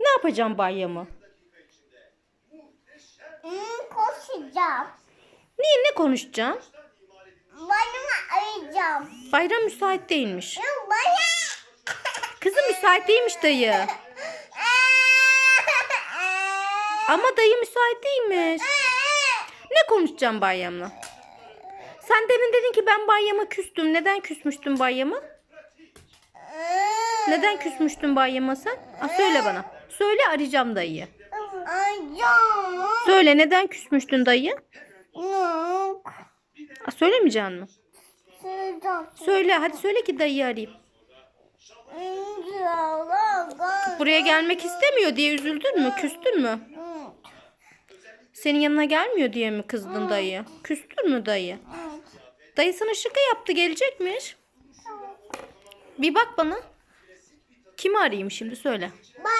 Ne yapacağım Bayyam'ı? Hmm, koşacağım. Niye ne konuşacağım? Bayımı arayacağım. Bayram müsait değilmiş. Yok. Kızım müsait değilmiş dayı. Ama dayı müsait değilmiş. Ne konuşacağım Bayyam'la? Sen demin dedin ki ben Bayyam'a küstüm. Neden küsmüştün Bayyam'a? Neden küsmüştün Bayyam'a sen? Aa, söyle bana. Söyle arayacağım dayıyı. Söyle neden küsmüştün dayı? Yok. Aa, söylemeyeceksin mi? Söyle hadi söyle ki dayıyı arayayım. Buraya gelmek istemiyor diye üzüldün mü? Küstün mü? Senin yanına gelmiyor diye mi kızdın dayı? Küstün mü dayı? Dayı sana şaka yaptı gelecekmiş. Bir bak bana. Kimi arayayım şimdi söyle. Bak